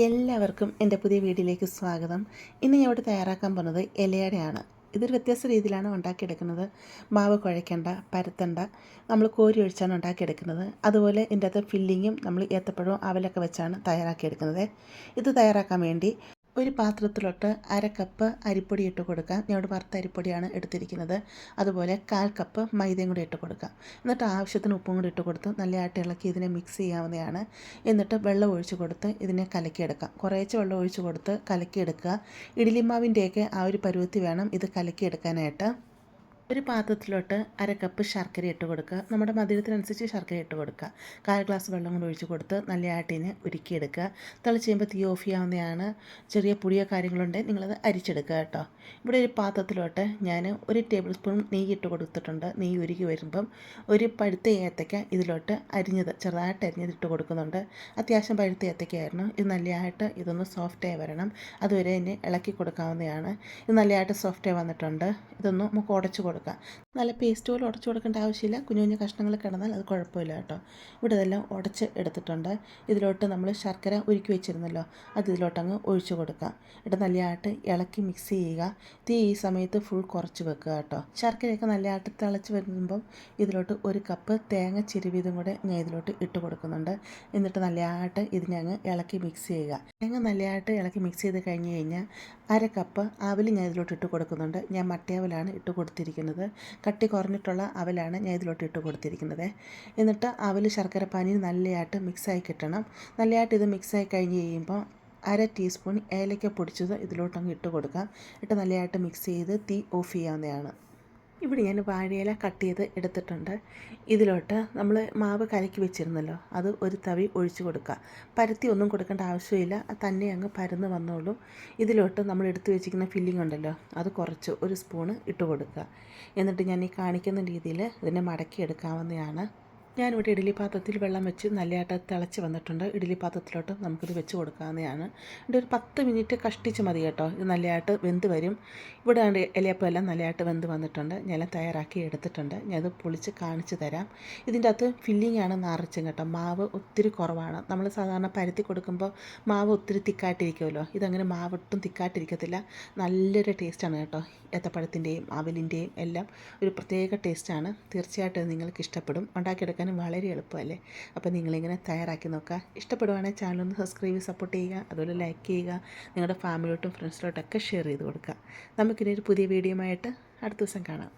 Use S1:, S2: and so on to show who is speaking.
S1: എല്ലാവർക്കും എന്റെ പുതിയ വീഡിയോയിലേക്ക് സ്വാഗതം. ഇന്ന് ഞാൻ ഇവിടെ തയ്യാറാക്കാൻ പോകുന്നത് ഇലയടയാണ്. ഇതൊരു വ്യത്യസ്ത രീതിയിലാണ് ഉണ്ടാക്കിയെടുക്കുന്നത്. മാവ് കുഴയ്ക്കേണ്ട പരത്തണ്ട നമ്മൾ കോരി ഒഴിച്ചാണ് ഉണ്ടാക്കിയെടുക്കുന്നത്. അതുപോലെ ഇതിന്റെ അകത്ത് ഫില്ലിങ്ങും നമ്മൾ ഏത്തപ്പഴവും അവലൊക്കെ വെച്ചാണ് തയ്യാറാക്കിയെടുക്കുന്നത്. ഇത് തയ്യാറാക്കാൻ വേണ്ടി ഒരു പാത്രത്തിലോട്ട് അര കപ്പ് അരിപ്പൊടി ഇട്ട് കൊടുക്കുക ഞാൻ ഇവിടെ വറുത്ത അരിപ്പൊടിയാണ് എടുത്തിരിക്കുന്നത്. അതുപോലെ കാൽ കപ്പ് മൈദയും കൂടി ഇട്ട് കൊടുക്കുക എന്നിട്ട് ആവശ്യത്തിന് ഉപ്പും കൂടി ഇട്ട് കൊടുത്ത് നല്ലതായിട്ട് ഇളക്കി ഇതിനെ മിക്സ് ചെയ്യാവുന്നതാണ്. എന്നിട്ട് വെള്ളം ഒഴിച്ച് കൊടുത്ത് ഇതിനെ കലക്കിയെടുക്കാം. കുറേശ്ശെ വെള്ളം ഒഴിച്ച് കൊടുത്ത് കലക്കിയെടുക്കുക. ഇഡ്ലിമാവിന്റെയൊക്കെ ആ ഒരു പരുവത്തി വേണം ഇത് കലക്കിയെടുക്കാനായിട്ട്. ഒരു പാത്രത്തിലോട്ട് അര കപ്പ് ശർക്കര ഇട്ട് കൊടുക്കുക. നമ്മുടെ മധുരത്തിനനുസരിച്ച് ശർക്കര ഇട്ട് കൊടുക്കുക. കാൽ ഗ്ലാസ് വെള്ളം കൂടി ഒഴിച്ച് കൊടുത്ത് നല്ല ആട്ടിന് ഉരുക്കിയെടുക്കുക. തിളച്ച് കഴിയുമ്പോൾ തീ ഓഫ് ചെയ്യാവുന്നതാണ്. ചെറിയ പുളിയോ കാര്യങ്ങളുണ്ടെങ്കിൽ നിങ്ങളത് അരിച്ചെടുക്കുക കേട്ടോ. ഇവിടെ ഒരു പാത്രത്തിലോട്ട് ഞാൻ ഒരു ടേബിൾ സ്പൂൺ നെയ്യ് ഇട്ട് കൊടുത്തിട്ടുണ്ട്. നെയ്യ് ഉരുക്കി വരുമ്പം ഒരു പഴുത്ത ഏത്തയ്ക്ക ഇതിലോട്ട് അരിഞ്ഞത് ചെറുതായിട്ട് അരിഞ്ഞതിട്ട് കൊടുക്കുന്നുണ്ട്. അത്യാവശ്യം പഴുത്ത ഏത്തയ്ക്കായിരുന്നു. ഇത് നല്ലതായിട്ട് ഇതൊന്ന് സോഫ്റ്റായി വരണം. അതുവരെ ഇനി ഇളക്കി കൊടുക്കാവുന്നതാണ്. ഇത് നല്ലതായിട്ട് സോഫ്റ്റായി വന്നിട്ടുണ്ട്. ഇതൊന്ന് നമുക്ക് ഉടച്ച് കൊടുക്കാം. നല്ല പേസ്റ്റ് പോലെ ഉടച്ച് കൊടുക്കേണ്ട ആവശ്യമില്ല. കുഞ്ഞു കുഞ്ഞു കഷ്ണങ്ങൾ കിടന്നാൽ അത് കുഴപ്പമില്ല കേട്ടോ. ഇവിടെ ഇതെല്ലാം ഉടച്ച് എടുത്തിട്ടുണ്ട്. ഇതിലോട്ട് നമ്മൾ ശർക്കര ഒരുക്കി വെച്ചിരുന്നല്ലോ. അത് ഇതിലോട്ടങ്ങ് ഒഴിച്ചു കൊടുക്കാം. എന്നിട്ട് നല്ലതായിട്ട് ഇളക്കി മിക്സ് ചെയ്യുക. തീ ഈ സമയത്ത് ഫുൾ കുറച്ച് വെക്കുക കേട്ടോ. ശർക്കരയൊക്കെ നല്ലതായിട്ട് തിളച്ച് വരുമ്പം ഇതിലോട്ട് ഒരു കപ്പ് തേങ്ങ ചിരുവിതും കൂടെ ഞാൻ ഇതിലോട്ട് ഇട്ട് കൊടുക്കുന്നുണ്ട്. എന്നിട്ട് നല്ലതായിട്ട് ഇതിനെ അങ്ങ് ഇളക്കി മിക്സ് ചെയ്യുക. തേങ്ങ നല്ലതായിട്ട് ഇളക്കി മിക്സ് ചെയ്ത് കഴിഞ്ഞ് കഴിഞ്ഞാൽ അര കപ്പ് അവൽ ഞാൻ ഇതിലോട്ട് ഇട്ട് കൊടുക്കുന്നുണ്ട്. ഞാൻ മട്ടയാവിലാണ് ഇട്ട് കൊടുത്തിരിക്കുന്നത്. കട്ടി കുറഞ്ഞിട്ടുള്ള അവലാണ് ഞാൻ ഇതിലോട്ട് ഇട്ട് കൊടുത്തിരിക്കുന്നത്. എന്നിട്ട് അവൽ ശർക്കര പാനി നല്ലതായിട്ട് മിക്സായി കിട്ടണം. നല്ലതായിട്ട് ഇത് മിക്സായി കഴിഞ്ഞ് കഴിയുമ്പോൾ അര ടീസ്പൂൺ ഏലക്ക പൊടിച്ചത് ഇതിലോട്ടങ്ങ് ഇട്ട് കൊടുക്കാം. ഇട്ട് നല്ലതായിട്ട് മിക്സ് ചെയ്ത് തീ ഓഫ് ചെയ്യാവുന്നതാണ്. ഇവിടെ ഞാൻ വാഴയില കട്ട് ചെയ്ത് എടുത്തിട്ടുണ്ട്. ഇതിലോട്ട് നമ്മൾ മാവ് കലക്കി വെച്ചിരുന്നല്ലോ അത് ഒരു തവി ഒഴിച്ചു കൊടുക്കുക. പരത്തി ഒന്നും കൊടുക്കേണ്ട ആവശ്യമില്ല തന്നെ അങ്ങ് പരന്ന് വന്നോളും. ഇതിലോട്ട് നമ്മൾ എടുത്തു വെച്ചിരിക്കുന്ന ഫില്ലിംഗ് ഉണ്ടല്ലോ അത് കുറച്ച് ഒരു സ്പൂണ് ഇട്ട് കൊടുക്കുക. എന്നിട്ട് ഞാൻ ഈ കാണിക്കുന്ന രീതിയിൽ ഇതിനെ മടക്കി എടുക്കാവുന്നതാണ് ഞാനിവിടെ ഇഡ്ഡലി പാത്രത്തിൽ വെള്ളം വെച്ച് നല്ലതായിട്ട് തിളച്ച് വന്നിട്ടുണ്ട്. ഇഡ്ഡലി പാത്രത്തിലോട്ട് നമുക്കിത് വെച്ച് കൊടുക്കാവുന്നതാണ്. ഇവിടെ ഒരു പത്ത് മിനിറ്റ് കഷ്ടിച്ച് മതി കേട്ടോ. ഇത് നല്ലതായിട്ട് വെന്ത് വരും. ഇവിടെ ഇലയപ്പം എല്ലാം നല്ലതായിട്ട് വെന്ത് വന്നിട്ടുണ്ട്. ഞാൻ തയ്യാറാക്കി എടുത്തിട്ടുണ്ട്. ഞാനത് പൊളിച്ച് കാണിച്ച് തരാം. ഇതിന്റെ അകത്ത് ഫില്ലിംഗ് ആണ് നിറച്ചും കേട്ടോ. മാവ് ഒത്തിരി കുറവാണ്. നമ്മൾ സാധാരണ പരത്തി കൊടുക്കുമ്പോൾ മാവ് ഒത്തിരി തിക്കായിട്ടിരിക്കുമല്ലോ. ഇതങ്ങനെ മാവ് ഒട്ടും തിക്കായിട്ടിരിക്കത്തില്ല. നല്ലൊരു ടേസ്റ്റാണ് കേട്ടോ. ഏത്തപ്പഴത്തിന്റെയും അവലിന്റെയും എല്ലാം ഒരു പ്രത്യേക ടേസ്റ്റാണ്. തീർച്ചയായിട്ടും നിങ്ങൾക്ക് ഇഷ്ടപ്പെടും. ഉണ്ടാക്കിയെടുക്കാൻ ഉണ്ടാക്കാനും വളരെ എളുപ്പമല്ലേ? അപ്പോൾ നിങ്ങളിങ്ങനെ തയ്യാറാക്കി നോക്കുക. ഇഷ്ടപ്പെടുവാണെങ്കിൽ ചാനൽ ഒന്ന് സബ്സ്ക്രൈബ് ചെയ്ത് സപ്പോർട്ട് ചെയ്യുക. അതുപോലെ ലൈക്ക് ചെയ്യുക. നിങ്ങളുടെ ഫാമിലിയോട്ടും ഫ്രണ്ട്സിലോട്ടൊക്കെ ഷെയർ ചെയ്ത് കൊടുക്കുക. നമുക്കിനി ഒരു പുതിയ വീഡിയോ ആയിട്ട് അടുത്ത ദിവസം കാണാം.